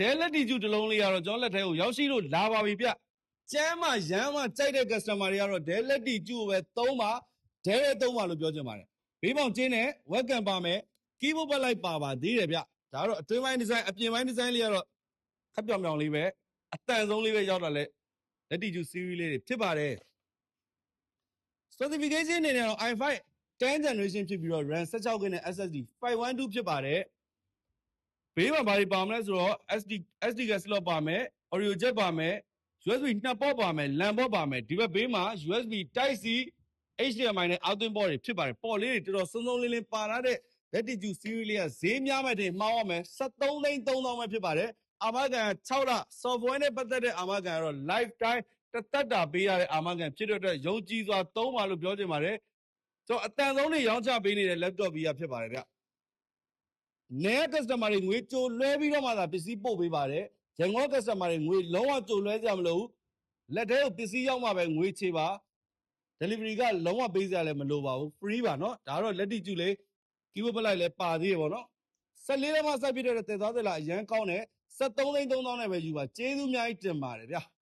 ဒဲလက်တီကျူတစ်လုံးလေးကတော့ကျွန်တော်လက်ထဲကိုရောက်ရှိလို့လာပါပြီဗျကျမ်းမရမ်းမကြိုက်တဲ့ customer တွေကတော့ဒဲလက်တီကျူကိုပဲသုံးပါဒဲရဲသုံးပါလို့ပြောချင်ပါတယ်ဘေးပေါင်ကျင်းနဲ့ welcome ပါမယ် keyboard ဘက်လိုက်ပါပါသေးတယ်ဗျဒါကတော့အတွင်းပိုင်းဒီဇိုင်းအပြင်ပိုင်းဒီဇိုင်းလေးကတော့ခပ်ပြောင်ပြောင်လေးပဲအတန်ဆုံးလေးပဲရောက်တာလဲလက်တီကျူ series လေးတွေဖြစ်ပါတယ် specification အနေနဲ့တော့ i5 10 generation ဖြစ်ပြီးတော့ RAM 16 GB နဲ့ SSD 512ဖြစ်ပါတယ် ဘေးမှာဘာတွေပါမလဲဆိုတော့ SD SD card slot ပါမယ် audio jack ပါမယ် USB နှစ်ပေါက်ပါမယ် LAN ပေါက်ပါမယ်ဒီဘက်ဘေးမှာ USB Type C HDMI နဲ့ output port တွေဖြစ်ပါတယ်ပေါ်လေးတွေတော်တော်စုံစုံလင်းလင်းပါလာတဲ့ Latitude series လေးကဈေးများမဲ့တင်မှားရမယ်73သိန်း3000ပဲဖြစ်ပါတယ်အာမခံ6လ software နဲ့ပတ်သက်တဲ့အာမခံကတော့ lifetime တစ်သက်တာပေးရတဲ့အာမခံဖြစ်တဲ့အတွက်ယုံကြည်စွာသုံးပါလို့ပြောချင်ပါတယ်ကျွန်တော်အတန်ဆုံးတွေရောင်းချပေးနေတဲ့ laptop ကြီးကဖြစ်ပါတယ်ဗျ။ နဲ customer တွေငွေကြိုလွှဲပြီးတော့မှသာပစ္စည်းပို့ပေးပါတယ်။ရန်ကုန် customer တွေငွေလုံးဝကြိုလွှဲကြမလို့လက်ထဲကိုပစ္စည်းရောက်မှပဲငွေချေပါ delivery ကလုံးဝပေးစရာလည်းမလိုပါဘူး free ပါเนาะဒါကတော့လက်တိကျူလေး keyword ပလိုက်လဲပါသေးရပေါ့เนาะ14လက်မှစိုက်ပြတဲ့တဲ့သွားသလားအရန်ကောင်းတယ်73သိန်း3000နဲ့ပဲယူပါကျေးဇူးအများကြီးတင်ပါတယ်ဗျာ။